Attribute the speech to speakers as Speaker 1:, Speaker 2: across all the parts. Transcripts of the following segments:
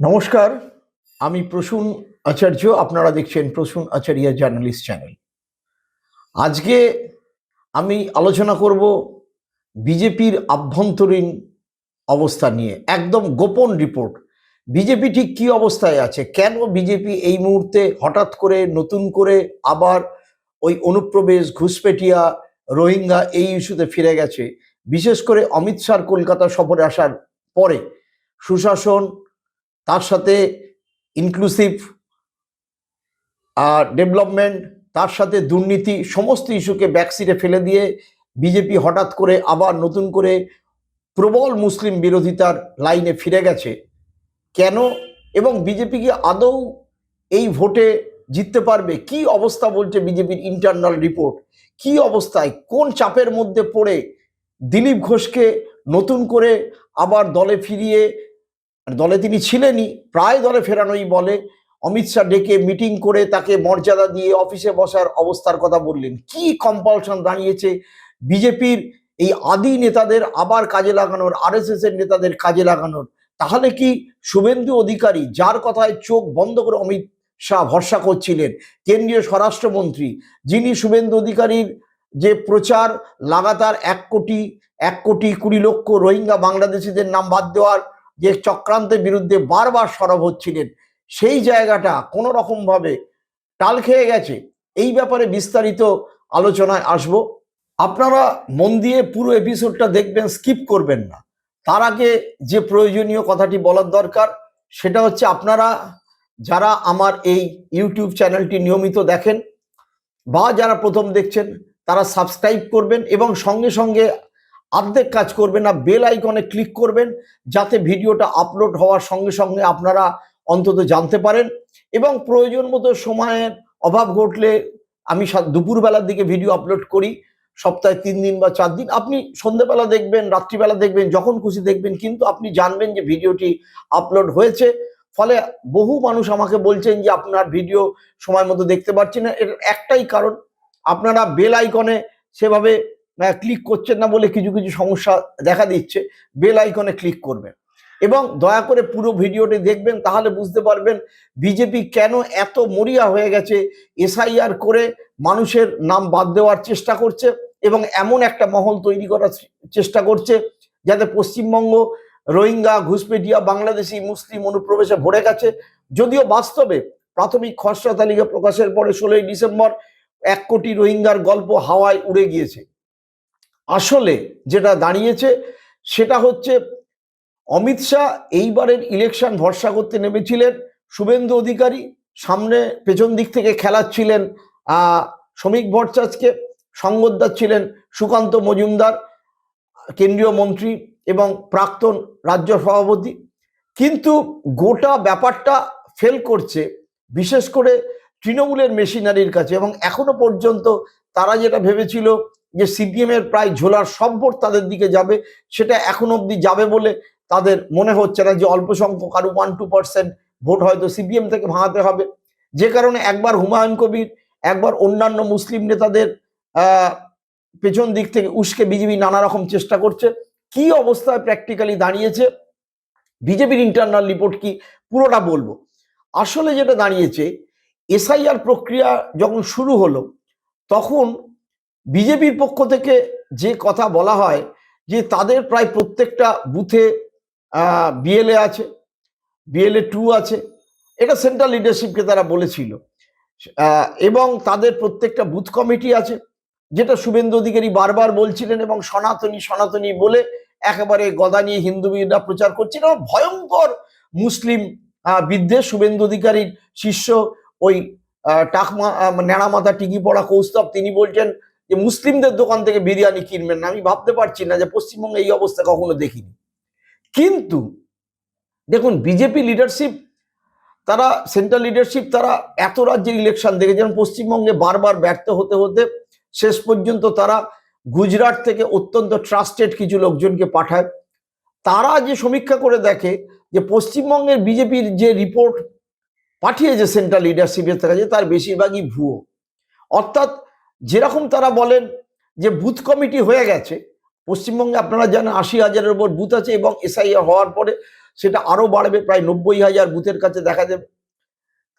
Speaker 1: নমস্কার, আমি প্রসূন আচার্য, আপনারা দেখছেন প্রসূন আচার্য জার্নালিস্ট চ্যানেল। আজকে আমি আলোচনা করব বিজেপির আভ্যন্তরীণ অবস্থা নিয়ে। একদম গোপন রিপোর্ট। বিজেপি ঠিক কী অবস্থায় আছে? কেন বিজেপি এই মুহূর্তে হঠাৎ করে নতুন করে আবার ওই অনুপ্রবেশ, ঘুষপেটিয়া, রোহিঙ্গা এই ইস্যুতে ফিরে গেছে? বিশেষ করে অমিত শাহর কলকাতা সফরে আসার পরে সুশাসন তার সাথে ইনক্লুসিভ আর ডেভেলপমেন্ট তার সাথে দুর্নীতি, সমস্ত ইস্যুকে ব্যাকসিটে ফেলে দিয়ে বিজেপি হঠাৎ করে আবার নতুন করে প্রবল মুসলিম বিরোধিতার লাইনে ফিরে গেছে। কেন? এবং বিজেপি কি আদৌ এই ভোটে জিততে পারবে? কি অবস্থা বলছে বিজেপির ইন্টারনাল রিপোর্ট কি অবস্থায়? কোন চাপের মধ্যে পড়ে দিলীপ ঘোষকে নতুন করে আবার দলে ফিরিয়ে দলে তিনি ছিলেনই, প্রায় দলে ফেরানোই বলে। অমিত শাহ ডেকে মিটিং করে তাকে মর্যাদা দিয়ে অফিসে বসার অবস্থার কথা বললেন। কি কম্পালশন দাঁড়িয়েছে? বিজেপির এই আদি নেতাদের আবার কাজে লাগানোর আরএসএস এর নেতাদের কাজে লাগানোর। তাহলে কি শুভেন্দু অধিকারী, যার কথায় চোখ বন্ধ করে অমিত শাহ ভরসা করছিলেন, কেন্দ্রীয় স্বরাষ্ট্রমন্ত্রী, যিনি শুভেন্দু অধিকারীর যে প্রচার, লাগাতার এক কোটি এক কোটি কুড়ি লক্ষ রোহিঙ্গা বাংলাদেশিদের নাম বাদ দেওয়ার যে চক্রান্তের বিরুদ্ধে বারবার সরব হচ্ছিলেন, সেই জায়গাটা কোনো রকমভাবে টাল খেয়ে গেছে। এই ব্যাপারে বিস্তারিত আলোচনায় আসব। আপনারা মন দিয়ে পুরো এপিসোডটা দেখবেন স্কিপ করবেন না। তার আগে যে প্রয়োজনীয় কথাটি বলার দরকার, সেটা হচ্ছে আপনারা যারা আমার এই ইউটিউব চ্যানেলটি নিয়মিত দেখেন বা যারা প্রথম দেখছেন, তারা সাবস্ক্রাইব করবেন এবং সঙ্গে সঙ্গে অর্ধেক কাজ করবেন না বেল আইকনে ক্লিক করবেন, যাতে ভিডিওটা আপলোড হওয়ার সঙ্গে সঙ্গে আপনারা অন্তত জানতে পারেন এবং প্রয়োজন মতো সময়ের অভাব ঘটলে আমি দুপুরবেলার দিকে ভিডিও আপলোড করি, সপ্তাহে তিন দিন বা চার দিন। আপনি সন্ধেবেলা দেখবেন, রাত্রিবেলা দেখবেন, যখন খুশি দেখবেন, কিন্তু আপনি জানবেন যে ভিডিওটি আপলোড হয়েছে। ফলে বহু মানুষ আমাকে বলছেন যে, আপনার ভিডিও সময় মতো দেখতে পাচ্ছি না। এর একটাই কারণ, আপনারা বেল আইকনে সেভাবে ক্লিক করছেন না বলে কিছু কিছু সমস্যা দেখা দিচ্ছে বেল আইকনে ক্লিক করবেন। এবং দয়া করে পুরো ভিডিওটি দেখবেন, তাহলে বুঝতে পারবেন বিজেপি কেন এত মরিয়া হয়ে গেছে এসআইআর করে মানুষের নাম বাদ দেওয়ার চেষ্টা করছে এবং এমন একটা মহল তৈরি করার চেষ্টা করছে যাতে পশ্চিমবঙ্গ রোহিঙ্গা, ঘুষপেটিয়া, বাংলাদেশি, মুসলিম অনুপ্রবেশে ভরে গেছে। যদিও বাস্তবে প্রাথমিক খসড়া তালিকা প্রকাশের পরে ষোলোই ডিসেম্বর এক কোটি রোহিঙ্গার গল্প হাওয়ায় উড়ে গিয়েছে। আসলে যেটা দাঁড়িয়েছে সেটা হচ্ছে অমিত শাহ এইবারের ইলেকশন ভরসা করতে নেমেছিলেন, শুভেন্দু অধিকারী সামনে পেছন দিক থেকে খেলাচ্ছিলেন শ্রমিক ভট্টাচার্যকে সঙ্গতদার ছিলেন সুকান্ত মজুমদার, কেন্দ্রীয় মন্ত্রী এবং প্রাক্তন রাজ্য সভাপতি। কিন্তু গোটা ব্যাপারটা ফেল করছে, বিশেষ করে তৃণমূলের মেশিনারির কাছে এবং এখনও পর্যন্ত তারা যেটা ভেবেছিল যে সিপিএম এর প্রায় ঝোলার সব ভোট তাদের দিকে যাবে, সেটা এখন অবধি যাবে বলে তাদের মনে হচ্ছে না যে অল্প সংখ্যক আরও ওয়ান টু পার্সেন্ট ভোট হয়তো সিপিএম থেকে ভাঙাতে হবে। যে কারণে একবার হুমায়ুন কবির, একবার অন্যান্য মুসলিম নেতাদের পেছন দিক থেকে উস্কে বিজেপি নানা রকম চেষ্টা করছে। কি অবস্থায় প্র্যাকটিক্যালি দাঁড়িয়েছে? বিজেপির ইন্টারনাল রিপোর্ট কি? পুরোটা বলব। আসলে যেটা দাঁড়িয়েছে, এসআইআর প্রক্রিয়া যখন শুরু হলো, তখন বিজেপির পক্ষ থেকে যে কথা বলা হয় যে তাদের প্রায় প্রত্যেকটা বুথে বিএলএ আছে বিএলএ টু আছে। এটা সেন্ট্রাল লিডারশিপকে তারা বলেছিল। এবং তাদের প্রত্যেকটা বুথ কমিটি আছে, যেটা শুভেন্দু অধিকারী বারবার বলছিলেন এবং সনাতনী সনাতনী বলে একেবারে গদা নিয়ে হিন্দুবিদরা প্রচার করছিল ভয়ঙ্কর মুসলিম বিদ্বেষ। শুভেন্দু অধিকারীর শিষ্য ওই টাকমা ন্যাড়া মাথা টিকি পড়া কৌস্তব তিনি বলছেন যে মুসলিমদের দোকান থেকে বিরিয়ানি কিনবেন না, আমি ভাবতে পারছি না যে পশ্চিমবঙ্গে এই অবস্থা কখনো দেখিনি। কিন্তু দেখুন বিজেপি লিডারশিপ তারা সেন্ট্রাল লিডারশিপ তারা এত রাজ্যের ইলেকশন দেখে যেমন পশ্চিমবঙ্গে বারবার ব্যর্থ হতে হতে শেষ পর্যন্ত তারা গুজরাট থেকে অত্যন্ত ট্রাস্টেড কিছু লোকজনকে পাঠায়। তারা যে সমীক্ষা করে দেখে যে পশ্চিমবঙ্গের বিজেপির যে রিপোর্ট পাঠিয়েছে সেন্ট্রাল লিডারশিপের কাছে তার বেশিরভাগই ভুয়ো। অর্থাৎ যেরকম তারা বলেন যে বুথ কমিটি হয়ে গেছে, পশ্চিমবঙ্গে আপনারা জানেন আশি হাজারের উপর বুথ আছে এবং এসআইআর হওয়ার পরে সেটা আরও বাড়বে, প্রায় নব্বই হাজার বুথের কাছে দেখা যাবে।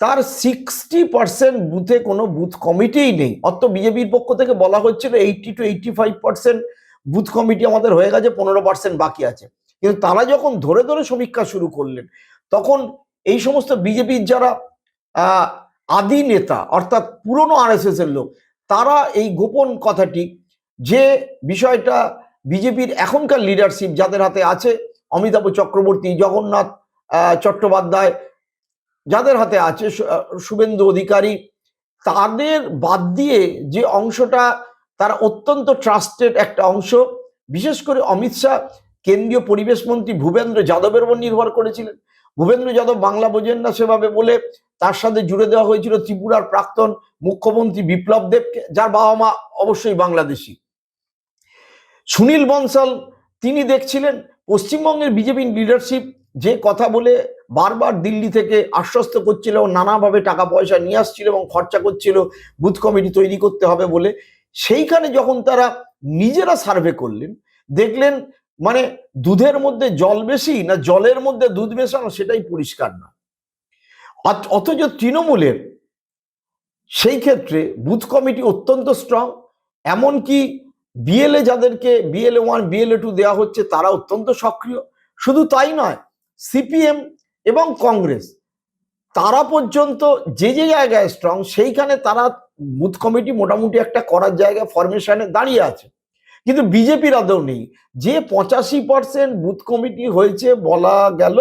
Speaker 1: তার সিক্সটি পার্সেন্ট বুথে কোনো বুথ কমিটিই নেই। অত বিজেপির পক্ষ থেকে বলা হচ্ছিল eighty two eighty five percent booth committee আমাদের হয়ে গেছে, পনেরো পার্সেন্ট বাকি আছে। কিন্তু তারা যখন ধরে ধরে সমীক্ষা শুরু করলেন, তখন এই সমস্ত বিজেপির যারা আদি নেতা, অর্থাৎ পুরনো আরএসএস এর লোক তারা এই গোপন কথাটি যে বিষয়টা বিজেপির এখনকার লিডারশিপ যাদের হাতে আছে, অমিতাভ চক্রবর্তী, জগন্নাথ চট্টোপাধ্যায়, যাদের হাতে আছে শুভেন্দু অধিকারী, তাদের বাদ দিয়ে যে অংশটা তারা অত্যন্ত ট্রাস্টেড একটা অংশ, বিশেষ করে অমিত শাহ, কেন্দ্রীয় পরিবেশ মন্ত্রী ভূপেন্দ্র যাদবের উপর নির্ভর করেছিলেন। ভূপেন্দ্র যাদব বাংলা বোঝেন না সেভাবে বলে তার সাথে জুড়ে দেওয়া হয়েছিল ত্রিপুরার প্রাক্তন মুখ্যমন্ত্রী বিপ্লব দেবকে, যার বাবা মা অবশ্যই বাংলাদেশি। সুনীল বনসাল, তিনি দেখছিলেন পশ্চিমবঙ্গের বিজেপি লিডারশিপ যে কথা বলে বারবার দিল্লি থেকে আশ্বস্ত করছিল এবং নানাভাবে টাকা পয়সা নিয়ে আসছিল এবং খরচা করছিল বুথ কমিটি তৈরি করতে হবে বলে। সেইখানে যখন তারা নিজেরা সার্ভে করলেন, দেখলেন মানে দুধের মধ্যে জল বেশি না জলের মধ্যে দুধ মেশানো সেটাই পরিষ্কার না। অথ- অথচ তৃণমূলের সেই ক্ষেত্রে বুথ কমিটি অত্যন্ত স্ট্রং এমনকি বিএলএ যাদেরকে বিএলএ ওয়ান বিএলএ টু দেওয়া হচ্ছে তারা অত্যন্ত সক্রিয়। শুধু তাই নয় সিপিএম এবং কংগ্রেস, তারা পর্যন্ত যে যে জায়গায় স্ট্রং সেইখানে তারা বুথ কমিটি মোটামুটি একটা করার জায়গায় ফরমেশনে দাঁড়িয়ে আছে। কিন্তু বিজেপির আদৌ নেই। যে পঁচাশি পার্সেন্ট বুথ কমিটি হয়েছে বলা গেল,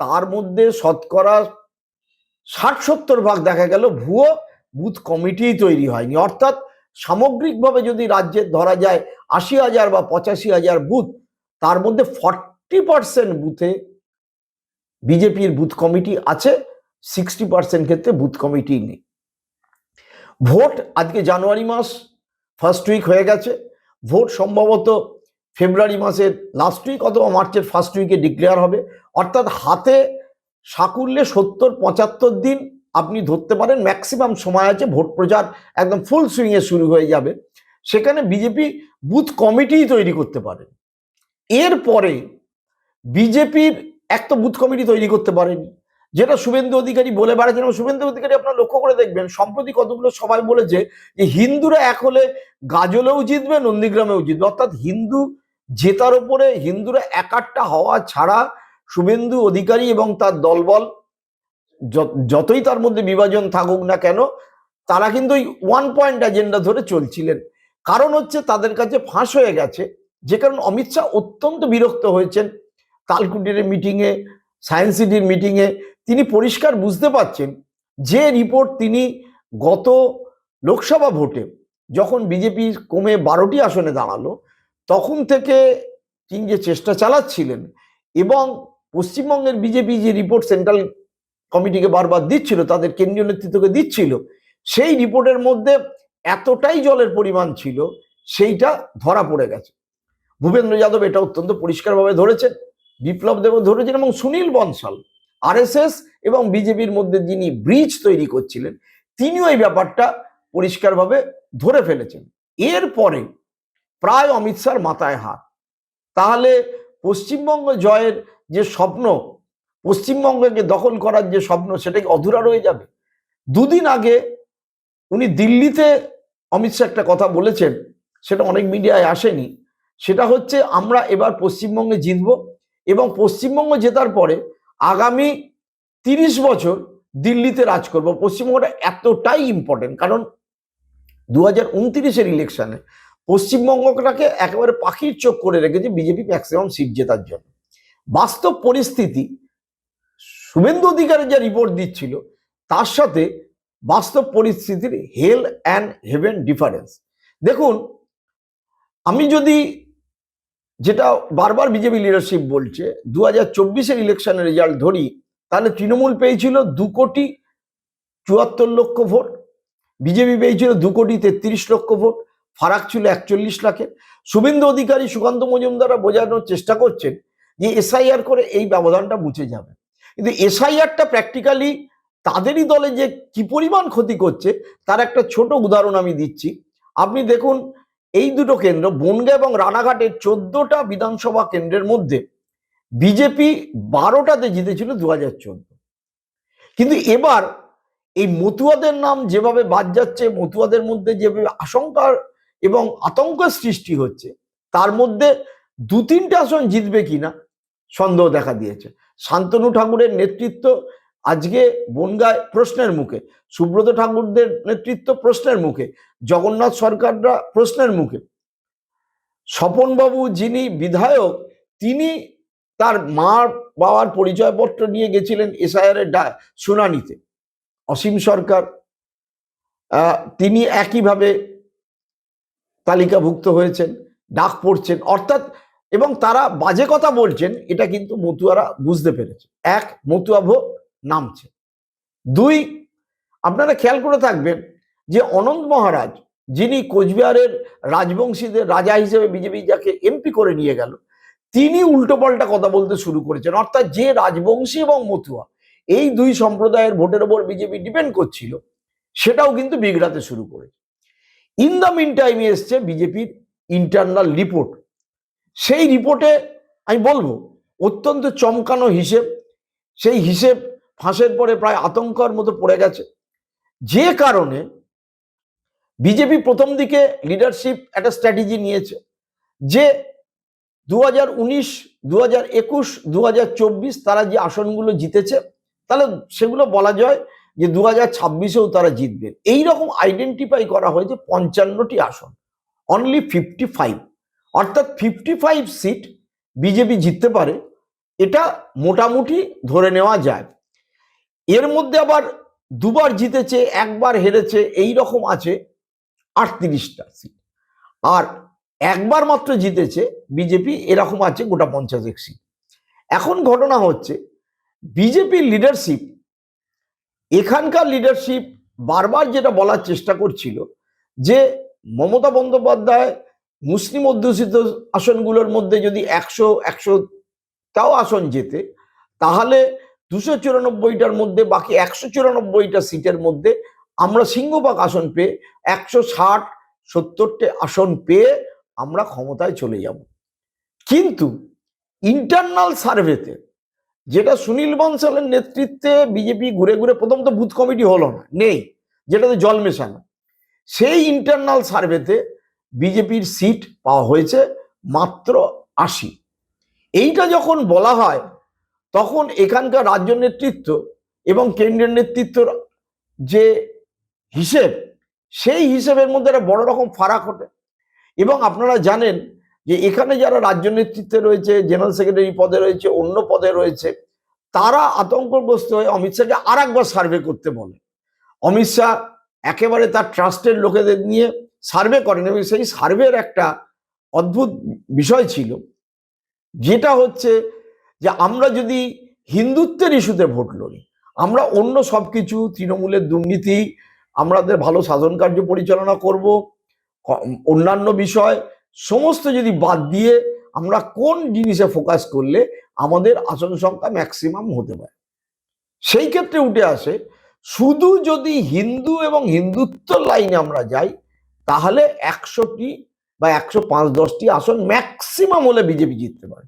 Speaker 1: তার মধ্যে শতকরা ষাট সত্তর ভাগ দেখা গেল ভুয়ো বুথ কমিটিই তৈরি হয়নি। অর্থাৎ সামগ্রিকভাবে যদি রাজ্যে ধরা যায় আশি হাজার বা পঁচাশি হাজার বুথ, তার মধ্যে ফর্টি পার্সেন্ট বুথে বিজেপির বুথ কমিটি আছে, সিক্সটি পার্সেন্ট ক্ষেত্রে বুথ কমিটি নেই। ভোট আজকে জানুয়ারি মাস ফার্স্ট উইক হয়ে গেছে। ভোট সম্ভবত ফেব্রুয়ারি মাসের লাস্ট উইক অথবা মার্চের ফার্স্ট উইকে ডিক্লেয়ার হবে। অর্থাৎ হাতে সাকুল্যে সত্তর, পঁচাত্তর দিন আপনি ধরতে পারেন ম্যাক্সিমাম সময় আছে, ভোট প্রচার একদম ফুল সুইংয়ে শুরু হয়ে যাবে। সেখানে বিজেপি বুথ কমিটি তৈরি করতে পারে এরপরে বিজেপির এক তো বুথ কমিটি তৈরি করতে পারেনি। যেটা শুভেন্দু অধিকারী বলে বেড়াচ্ছেন এবং শুভেন্দু অধিকারী আপনারা লক্ষ্য করে দেখবেন, সম্প্রতি কতগুলো সবাই বলেছে যে হিন্দুরা এক হলে গাজলেও জিতবে, নন্দীগ্রামেও জিতবে। অর্থাৎ হিন্দু জেতার ওপরে হিন্দুরা একাট্টা হওয়া ছাড়া শুভেন্দু অধিকারী এবং তার দলবল যত- যতই তার মধ্যে বিভাজন থাকুক না কেন, তারা কিন্তু ওই ওয়ান পয়েন্ট এজেন্ডা ধরে চলছিলেন। কারণ হচ্ছে তাদের কাছে ফাঁস হয়ে গেছে। যে কারণ অমিত শাহ অত্যন্ত বিরক্ত হয়েছেন। তালকুটির মিটিংয়ে সায়েন্স সিটির মিটিংয়ে তিনি পরিষ্কার বুঝতে পারছেন যে রিপোর্ট তিনি গত লোকসভা ভোটে যখন বিজেপি কমে বারোটি আসনে দাঁড়াল, তখন থেকে তিনি যে চেষ্টা চালাচ্ছিলেন এবং পশ্চিমবঙ্গের বিজেপি যে রিপোর্ট সেন্ট্রাল কমিটিকে বারবার দিচ্ছিল, তাদের কেন্দ্রীয় নেতৃত্বকে দিচ্ছিল, সেই রিপোর্টের মধ্যে এতটাই জলের পরিমাণ ছিল, সেইটা ধরা পড়ে গেছে। ভূপেন্দ্র যাদব এটা অত্যন্ত পরিষ্কারভাবে ধরেছেন, বিপ্লব দেব ধরেছেন এবং সুনীল বনসাল আরএসএস এবং বিজেপির মধ্যে যিনি ব্রিজ তৈরি করছিলেন, তিনিও এই ব্যাপারটা পরিষ্কারভাবে ধরে ফেলেছেন। এরপরে প্রায় অমিত শাহর মাথায় হাত। তাহলে পশ্চিমবঙ্গ জয়ের যে স্বপ্ন, পশ্চিমবঙ্গকে দখল করার যে স্বপ্ন, সেটা কি অধুরা রয়ে যাবে? দুদিন আগে উনি দিল্লিতে অমিত শাহ একটা কথা বলেছেন, সেটা অনেক মিডিয়ায় আসেনি। সেটা হচ্ছে, আমরা এবার পশ্চিমবঙ্গে জিতব এবং পশ্চিমবঙ্গ জেতার পরে আগামী তিরিশ বছর দিল্লিতে রাজ করব। পশ্চিমবঙ্গটা এতটাই ইম্পর্টেন্ট কারণ দু হাজার উনত্রিশের ইলেকশনে পশ্চিমবঙ্গটাকে একেবারে পাখির চোখ করে রেখেছে বিজেপি ম্যাক্সিমাম সিট জেতার জন্য। বাস্তব পরিস্থিতি, শুভেন্দু অধিকারের যা রিপোর্ট দিচ্ছিল, তার সাথে বাস্তব পরিস্থিতির হেল অ্যান্ড হেভেন ডিফারেন্স দেখুন, আমি যদি যেটা বারবার বিজেপি লিডারশিপ বলছে দু হাজার চব্বিশের ইলেকশনের রেজাল্ট ধরি, তাহলে তৃণমূল পেয়েছিল দু কোটি চুয়াত্তর লক্ষ ভোট, বিজেপি পেয়েছিল দু কোটি তেত্রিশ লক্ষ ভোট, ফারাক ছিল একচল্লিশ লাখের শুভেন্দু অধিকারী সুকান্ত মজুমদাররা বোঝানোর চেষ্টা করছেন যে এসআইআর করে এই ব্যবধানটা মুছে যাবে। কিন্তু এসআইআরটা প্র্যাকটিক্যালি তাদেরই দলে যে কি পরিমাণ ক্ষতি করছে, তার একটা ছোট উদাহরণ আমি দিচ্ছি। আপনি দেখুন এই দুটো কেন্দ্র বনগা এবং রানাঘাটের চোদ্দটা বিধানসভা কেন্দ্রের মধ্যে। বিজেপি বারোটাতে জিতেছিল দু হাজার চোদ্দ। কিন্তু এবার এই মতুয়াদের নাম যেভাবে বাদ যাচ্ছে, মতুয়াদের মধ্যে যেভাবে আশঙ্কার এবং আতঙ্কের সৃষ্টি হচ্ছে, তার মধ্যে দু তিনটে আসন জিতবে কিনা সন্দেহ দেখা দিয়েছে। শান্তনু ঠাকুরের নেতৃত্ব আজকে বনগায় প্রশ্নের মুখে, সুব্রত ঠাকুরদের নেতৃত্ব প্রশ্নের মুখে, জগন্নাথ সরকাররা প্রশ্নের মুখে। স্বপনবাবু যিনি বিধায়ক, তিনি তার মা বাবার পরিচয়পত্র নিয়ে গেছিলেন এসআইআর এর ডা- শুনানিতে। অসীম সরকার তিনি একইভাবে তালিকাভুক্ত হয়েছেন, ডাক পড়ছেন, অর্থাৎ, এবং তারা বাজে কথা বলছেন, এটা কিন্তু মতুয়ারা বুঝতে পেরেছে। এক, মতুয়া ভোট নামছে। দুই, আপনারা খেয়াল করে থাকবেন যে অনন্ত মহারাজ, যিনি কোচবিহারের রাজবংশীদের রাজা হিসেবে বিজেপি যাকে এমপি করে নিয়ে গেল, তিনি উল্টোপাল্টা কথা বলতে শুরু করেছেন। অর্থাৎ যে রাজবংশী এবং মতুয়া এই দুই সম্প্রদায়ের ভোটের ওপর বিজেপি ডিপেন্ড করছিল, সেটাও কিন্তু বিগড়াতে শুরু করেছে। ইন দ্য মিন টাইমে এসছে বিজেপির ইন্টারনাল রিপোর্ট। সেই রিপোর্টে আমি বলব, অত্যন্ত চমকানো হিসেব, সেই হিসেব ফাঁসের পরে প্রায় আতঙ্কর মতো পড়ে গেছে। যে কারণে বিজেপি প্রথম দিকে লিডারশিপ একটা স্ট্র্যাটেজি নিয়েছে যে দু হাজার উনিশ দু হাজার একুশ দু হাজার চব্বিশ তারা যে আসনগুলো জিতেছে, তাহলে সেগুলো বলা যায় যে দু হাজার ছাব্বিশেও তারা জিতবে। এই রকম আইডেন্টিফাই করা হয়েছে পঞ্চান্নটি আসন অনলি ফিফটি ফাইভ অর্থাৎ ফিফটি ফাইভ সিট বিজেপি জিততে পারে, এটা মোটামুটি ধরে নেওয়া যায়। এর মধ্যে আবার দুবার জিতেছে, একবার হেরেছে এই রকম আছে আটত্রিশটা সিট আর একবার মাত্র জিতেছে বিজেপি, এরকম আছে গোটা পঞ্চাশেক সিট এখন ঘটনা হচ্ছে বিজেপির লিডারশিপ এখানকার লিডারশিপ বারবার যেটা বলার চেষ্টা করছিল যে মমতা বন্দ্যোপাধ্যায় মুসলিম অধ্যুষিত আসনগুলোর মধ্যে যদি একশো একশো তাও আসন যেতে তাহলে দুশো চুরানব্বইটার মধ্যে, বাকি একশো চুরানব্বইটা সিটের মধ্যে আমরা সিংহভাগ আসন পেয়ে, একশো ষাট, সত্তরটে আসন পেয়ে আমরা ক্ষমতায় চলে যাব। কিন্তু ইন্টারনাল সার্ভেতে যেটা সুনীল বনসালের নেতৃত্বে বিজেপি ঘুরে ঘুরে প্রথম তো বুথ কমিটি হলো না, নেই, যেটাতে জল মেশানো। সেই ইন্টারনাল সার্ভেতে বিজেপির সিট পাওয়া হয়েছে মাত্র আশি। এইটা যখন বলা হয় তখন এখানকার রাজ্য নেতৃত্ব এবং কেন্দ্রীয় নেতৃত্বর যে হিসেব, সেই হিসেবের মধ্যে একটা বড় রকম ফারাক ঘটে। এবং আপনারা জানেন যে এখানে যারা রাজ্য নেতৃত্বে রয়েছে, জেনারেল সেক্রেটারি পদে রয়েছে, অন্য পদে রয়েছে, তারা আতঙ্কগ্রস্ত হয়ে অমিত শাহকে আর একবার সার্ভে করতে বলে। অমিত শাহ একেবারে তার ট্রাস্টের লোকেদের নিয়ে সার্ভে করেন এবং সেই সার্ভের একটা অদ্ভুত বিষয় ছিল, যেটা হচ্ছে যে আমরা যদি হিন্দুত্বের ইস্যুতে ভোট লড়ি আমরা অন্য সব কিছু তৃণমূলের দুর্নীতি আমাদের ভালো শাসন কার্য পরিচালনা করব অন্যান্য বিষয়, সমস্ত যদি বাদ দিয়ে আমরা কোন জিনিসে ফোকাস করলে আমাদের আসন সংখ্যা ম্যাক্সিমাম হতে পারে। সেই ক্ষেত্রে উঠে আসে, শুধু যদি হিন্দু এবং হিন্দুত্ব লাইনে আমরা যাই, তাহলে একশোটি বা একশো পাঁচ দশটি আসন ম্যাক্সিমাম হলে বিজেপি জিততে পারে।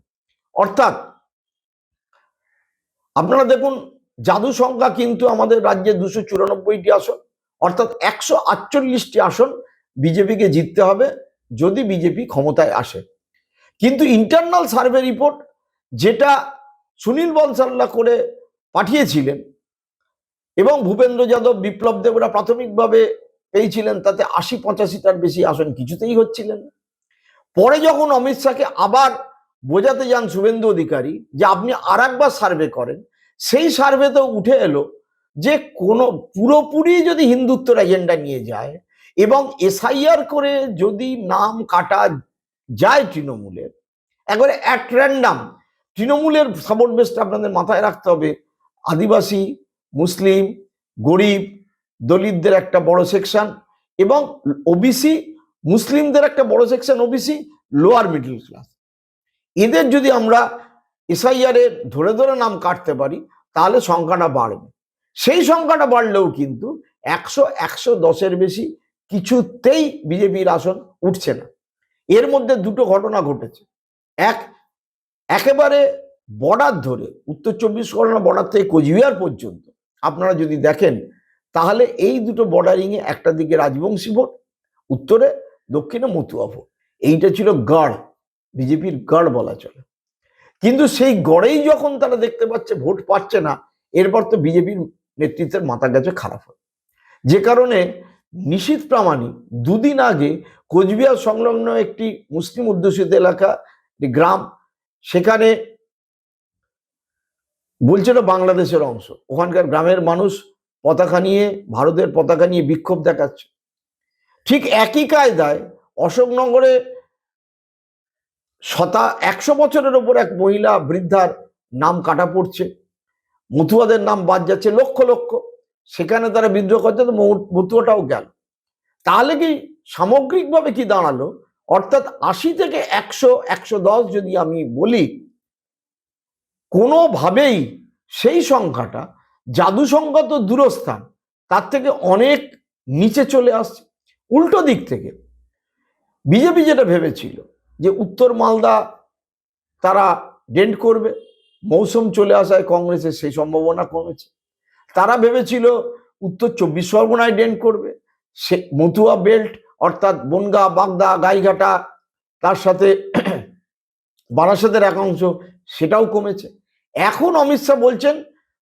Speaker 1: অর্থাৎ আপনারা দেখুন, জাদু সংখ্যা কিন্তু আমাদের রাজ্যে দুশো চুরানব্বইটি আসন, অর্থাৎ একশো আটচল্লিশটি আসন বিজেপিকে জিততে হবে যদি বিজেপি ক্ষমতায় আসে। কিন্তু ইন্টারনাল সার্ভে রিপোর্ট যেটা সুনীল বনসাল্লা করে পাঠিয়েছিলেন এবং ভূপেন্দ্র যাদব, বিপ্লব দেবরা প্রাথমিকভাবে পেয়েছিলেন, তাতে আশি পঁচাশিটার বেশি আসন কিছুতেই হচ্ছিলেন পরে যখন অমিত শাহকে আবার বোঝাতে যান শুভেন্দু অধিকারী যে আপনি আর সার্ভে করেন। সেই সার্ভেতে উঠে এলো যে কোনো পুরোপুরি যদি হিন্দুত্বর এজেন্ডা নিয়ে যায় এবং এসআইআর করে যদি নাম কাটা যায় তৃণমূলের, একবারে অ্যাট র্যান্ডাম তৃণমূলের সাপোর্ট বেসটা আপনাদের মাথায় রাখতে হবে। আদিবাসী, মুসলিম, গরিব, দলিতদের একটা বড় সেকশন এবং ওবিসি, মুসলিমদের একটা বড় section OBC lower middle class এদের যদি আমরা এসআইআর এর ধরে ধরে নাম কাটতে পারি, তাহলে সংখ্যাটা বাড়বে। সেই সংখ্যাটা বাড়লেও কিন্তু একশো একশো দশের বেশি কিছুতেই বিজেপির আসন উঠছে না। এর মধ্যে দুটো ঘটনা ঘটেছে। এক, একেবারে বর্ডার ধরে, উত্তর চব্বিশ পরগনা বর্ডার থেকে কোচবিহার পর্যন্ত, আপনারা যদি দেখেন, তাহলে এই দুটো বর্ডারিংয়ে একটা দিকে রাজবংশী ভোট, উত্তরে দক্ষিণে মতুয়া ভোট। এইটা ছিল গড় বিজেপির গড় বলা চলে। কিন্তু সেই গড়েই যখন তারা দেখতে পাচ্ছে, ভোট পাচ্ছে না, এরপর তো বিজেপির নেতৃত্বের মাথা গেছে খারাপ হয়। যে কারণে নিশীত প্রামাণিক দুদিন আগে কোচবিহার সংলগ্ন একটি মুসলিম অধ্যুষিত এলাকা গ্রাম, সেখানে বলছিল বাংলাদেশের অংশ। ওখানকার গ্রামের মানুষ পতাকা নিয়ে, ভারতের পতাকা নিয়ে বিক্ষোভ দেখাচ্ছে। ঠিক একই কায়দায় অশোকনগরে শতা একশো বছরের ওপর এক মহিলা বৃদ্ধার নাম কাটা পড়ছে। মতুয়াদের নাম বাদ যাচ্ছে লক্ষ লক্ষ। সেখানে তারা বিদ্রোহ করছে, তো মতুয়াটাও গেল। তাহলে কি সামগ্রিকভাবে কি দাঁড়াল? অর্থাৎ আশি থেকে একশো একশো দশ যদি আমি বলি, কোনোভাবেই সেই সংখ্যাটা, জাদু সংখ্যা তো দূরস্থান, তার থেকে অনেক নিচে চলে আসছে। উল্টো দিক থেকে, বিজেপি যেটা ভেবেছিল যে উত্তর মালদা তারা ডেন্ট করবে, মৌসুম চলে আসায় কংগ্রেসের সেই সম্ভাবনা কমেছে। তারা ভেবেছিল উত্তর চব্বিশ পরগনায় ডেন্ট করবে, সে মতুয়া বেল্ট অর্থাৎ বনগা, বাগদা, গাইঘাটা, তার সাথে বারাসাতের এক অংশ সেটাও কমেছে। এখন অমিত শাহ বলছেন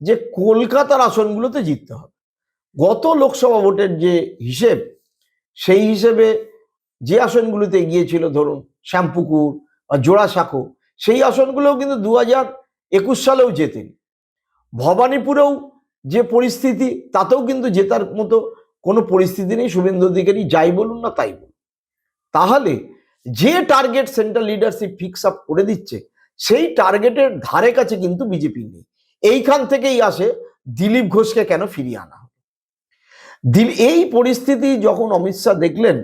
Speaker 1: যে কলকাতার আসনগুলোতে জিততে হবে। গত লোকসভা ভোটের যে হিসেব, সেই হিসেবে যে আসনগুলোতে গিয়েছিল ধরুন শ্যামপুকুর বা জোড়াসাঁকো সেই আসনগুলোও কিন্তু দু হাজার একুশ সালেও জেতেনি। ভবানীপুরেও যে পরিস্থিতি, তাতেও কিন্তু জেতার মতো কোনো পরিস্থিতি নেই। শুভেন্দু অধিকারী যাই বলুন না তাই বলুন। তাহলে যে target central leadership fix up করে দিচ্ছে, সেই টার্গেটের ধারে কাছে কিন্তু বিজেপি নেই। এইখান থেকেই আসে দিলীপ ঘোষকে কেন ফিরিয়ে আনা হবে দিল এই পরিস্থিতি যখন অমিত শাহ দেখলেন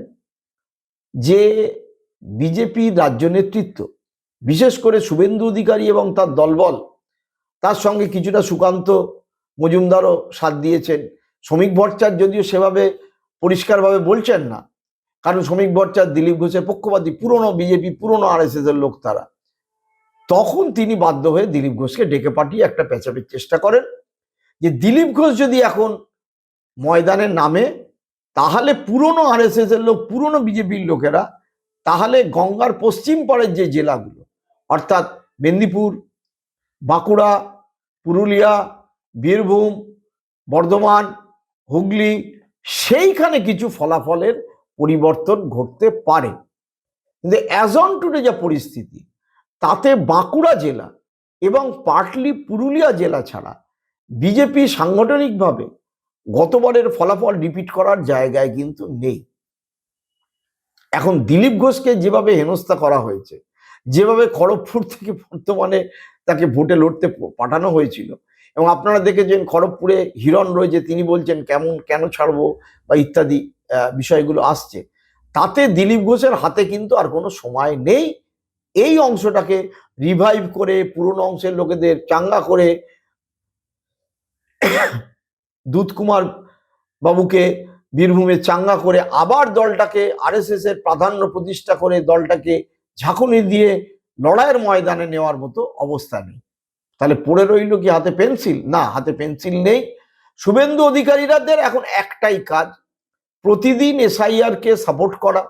Speaker 1: যে বিজেপি রাজ্য নেতৃত্ব, বিশেষ করে শুভেন্দু অধিকারী এবং তার দলবল, তার সঙ্গে কিছুটা সুকান্ত মজুমদারও সাথ দিয়েছেন। শ্রমিক ভট্টাচার্য যদিও সেভাবে পরিষ্কারভাবে বলছেন না, কারণ শ্রমিক ভট্টাচার্য, দিলীপ ঘোষের পক্ষপাতী, পুরনো বিজেপি, পুরনো আর এর লোক তারা। তখন তিনি বাধ্য হয়ে দিলীপ ঘোষকে ডেকে পাঠিয়ে একটা পেঁচাবের চেষ্টা করেন যে দিলীপ ঘোষ যদি এখন ময়দানে নামে, তাহলে পুরনো আর এর লোক, পুরনো বিজেপির লোকেরা তাহলে গঙ্গার পশ্চিম পাড়ের যে জেলাগুলো, অর্থাৎ মেদিনীপুর, বাঁকুড়া, পুরুলিয়া, বীরভূম, বর্ধমান, হুগলি, সেইখানে কিছু ফলাফলের পরিবর্তন ঘটতে পারে। কিন্তু অ্যাজ অন টুডে যা পরিস্থিতি, তাতে বাঁকুড়া জেলা এবং পাটলি পুরুলিয়া জেলা ছাড়া বিজেপি সাংগঠনিকভাবে গতবারের ফলাফল রিপিট করার জায়গায় কিন্তু নেই। এখন দিলীপ ঘোষকে যেভাবে হেনস্থা করা হয়েছে, যেভাবে খড়গপুর থেকে বর্তমানে তাকে ভোটে লড়তে পাঠানো হয়েছিল, এবং আপনারা দেখেছেন খড়গপুরে হিরণ রয়েছে, তিনি বলছেন কেমন, কেন ছাড়বো বা ইত্যাদি বিষয়গুলো আসছে। তাতে দিলীপ ঘোষের হাতে কিন্তু আর কোনো সময় নেই। এই অংশটাকে রিভাইভ করে, পুরনো অংশের লোকেদের চাঙ্গা করে দুধকুমার বাবুকে বীরভূমে চাঙ্গা করে আবার দলটাকে আরএসএস এর প্রাধান্য প্রতিষ্ঠা করে দলটাকে ঝাঁকুনি দিয়ে লড়াইয়ের ময়দানে নেওয়ার মতো অবস্থা নেই। তাহলে পড়ে রইল কি হাতে পেন্সিল? না, হাতে পেন্সিল নেই। শুভেন্দু অধিকারীরাদের এখন একটাই কাজ, প্রতিদিন এসআইআর কে সাপোর্ট করা,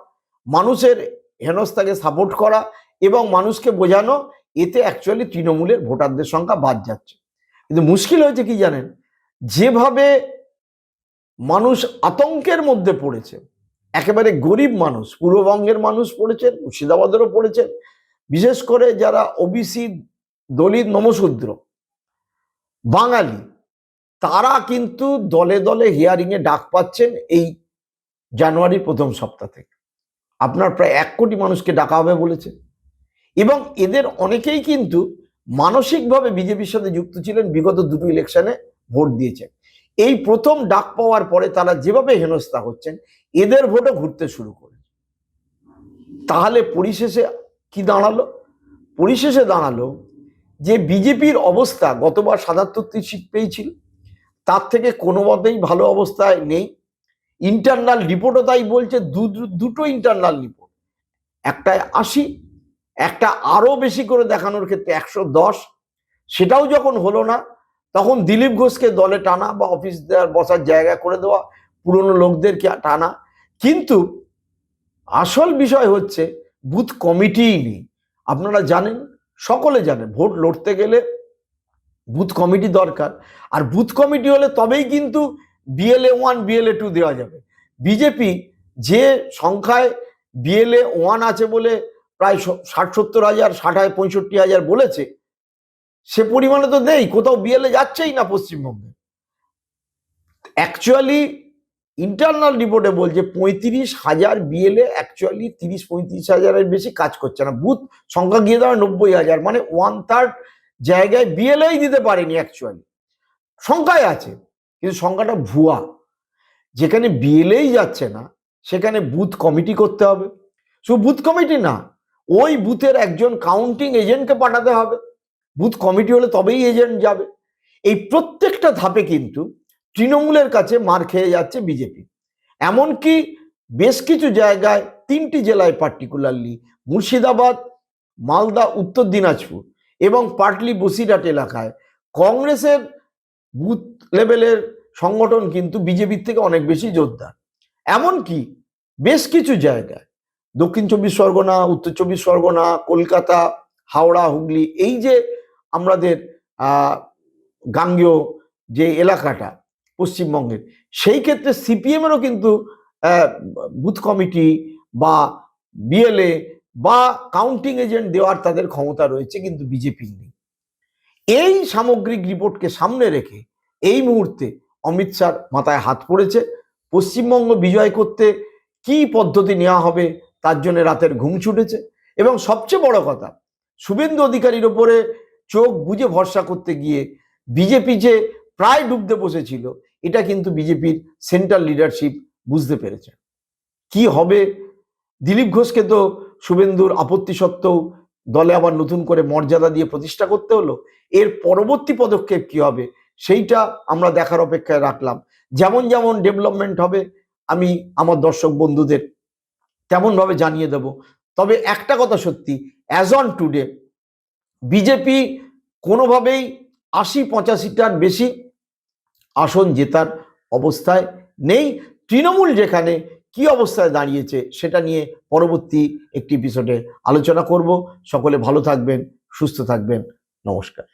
Speaker 1: মানুষের হেনস্থাকে সাপোর্ট করা এবং মানুষকে বোঝানো, এতে অ্যাকচুয়ালি তৃণমূলের ভোটারদের সংখ্যা বাদ যাচ্ছে। কিন্তু মুশকিল হয়েছে কি জানেন? যেভাবে মানুষ আতঙ্কের মধ্যে পড়েছে। একেবারে গরিব মানুষ, পূর্ববঙ্গের মানুষ পড়েছেন, মুর্শিদাবাদেরও পড়েছেন। বিশেষ করে যারা ওবিসি দলিত নমশূদ্র, বাঙালি, তারা কিন্তু দলে দলে হিয়ারিং এ ডাক পাচ্ছেন এই জানুয়ারির প্রথম সপ্তাহ থেকে। আপনার প্রায় এক কোটি মানুষকে ডাকা হবে বলেছে। এবং এদের অনেকেই কিন্তু মানসিকভাবে বিজেপির সাথে যুক্ত ছিলেন, বিগত দুটো ইলেকশনে ভোট দিয়েছেন। এই প্রথম ডাক পাওয়ার পরে তারা যেভাবে হেনস্থা হচ্ছেন, এদের ভোটও ঘুরতে শুরু করে। তাহলে পরিশেষে কি দাঁড়াল? পরিশেষে দাঁড়াল যে বিজেপির অবস্থা গতবার সাতাত্তরটি সিট পেয়েছিল, তার থেকে কোনো মতেই ভালো অবস্থায় নেই। ইন্টারনাল রিপোর্টও তাই বলছে দুটো ইন্টারনাল রিপোর্ট। একটায় আশি, একটা আরও বেশি করে দেখানোর ক্ষেত্রে একশো দশ। সেটাও যখন হলো না তখন দিলীপ ঘোষকে দলে টানা বা অফিস দেওয়ার বসার জায়গা করে দেওয়া, পুরনো লোকদেরকে টানা। কিন্তু আসল বিষয় হচ্ছে, বুথ কমিটিই নেই। আপনারা জানেন, সকলে জানেন ভোট লড়তে গেলে বুথ কমিটি দরকার। আর বুথ কমিটি হলে তবেই কিন্তু বিএলএ ওয়ান বিএলএ টু দেওয়া যাবে। বিজেপি যে সংখ্যায় বিএলএ ওয়ান আছে বলে প্রায় ষাট, সত্তর হাজার, ষাট পঁয়ষট্টি হাজার বলেছে সে পরিমাণে তো নেই, কোথাও বিএলএ যাচ্ছেই না পশ্চিমবঙ্গে। অ্যাকচুয়ালি ইন্টারনাল রিপোর্টে বলছে পঁয়ত্রিশ হাজার বিএলএ অ্যাকচুয়ালি তিরিশ, পঁয়ত্রিশ হাজারের বেশি কাজ করছে না। বুথ সংখ্যা গিয়ে দাঁড়ায় নব্বই হাজার মানে ওয়ান থার্ড জায়গায় বিএলএই দিতে পারেনি অ্যাকচুয়ালি সংখ্যায় আছে, কিন্তু সংখ্যাটা ভুয়া। যেখানে বিএলএই যাচ্ছে না, সেখানে বুথ কমিটি করতে হবে। শুধু বুথ কমিটি না, ওই বুথের একজন কাউন্টিং এজেন্টকে পাঠাতে হবে। বুথ কমিটি হলে তবেই এজেন্ট যাবে। এই প্রত্যেকটা ধাপে কিন্তু তৃণমূলের কাছে মার খেয়ে যাচ্ছে বিজেপি। এমনকি বেশ কিছু জায়গায় তিনটি জেলায় পার্টিকুলারলি মুর্শিদাবাদ, মালদা, উত্তর দিনাজপুর এবং পাটলি বসিরহাট এলাকায় কংগ্রেসের বুথ লেভেলের সংগঠন কিন্তু বিজেপির থেকে অনেক বেশি জোরদার। এমনকি বেশ কিছু জায়গায় দক্ষিণ চব্বিশ পরগনা, উত্তর চব্বিশ পরগনা, কলকাতা, হাওড়া, হুগলি এই যে আমাদের গাঙ্গেয় যে এলাকাটা পশ্চিমবঙ্গের, সেই ক্ষেত্রে সিপিএমেরও কিন্তু বুথ কমিটি বা বিএলএ বা কাউন্টিং এজেন্ট দেওয়ার তাদের ক্ষমতা রয়েছে, কিন্তু বিজেপির নেই। এই সামগ্রিক রিপোর্টকে সামনে রেখে এই মুহূর্তে অমিত শাহর মাথায় হাত পড়েছে, পশ্চিমবঙ্গ বিজয় করতে কি পদ্ধতি নেওয়া হবে তার জন্য রাতের ঘুম ছুটেছে। এবং সবচেয়ে বড় কথা, শুভেন্দু অধিকারীর ওপরে চোখ বুঝে ভরসা করতে গিয়ে বিজেপি যে প্রায় ডুবতে বসেছিল, এটা কিন্তু বিজেপির সেন্ট্রাল লিডারশিপ বুঝতে পেরেছে। কি হবে? দিলীপ ঘোষকে তো শুভেন্দুর আপত্তি সত্ত্বেও দলে আবার নতুন করে মর্যাদা দিয়ে প্রতিষ্ঠা করতে হলো। এর পরবর্তী পদক্ষেপ কি হবে? সেইটা আমরা দেখার অপেক্ষায় রাখলাম। যেমন যেমন ডেভেলপমেন্ট হবে, আমি আমার দর্শক বন্ধুদের তেমনভাবে জানিয়ে দেব। তবে একটা কথা সত্যি অ্যাজ অন টুডে বিজেপি কোনোভাবেই আশি পঁচাশিটার বেশি আসন জেতার অবস্থায় নেই। তৃণমূল যেখানে কি অবস্থায় দাঁড়িয়েছে সেটা নিয়ে পরবর্তী একটি এপিসোডে আলোচনা করব। সকলে ভালো থাকবেন, সুস্থ থাকবেন। নমস্কার।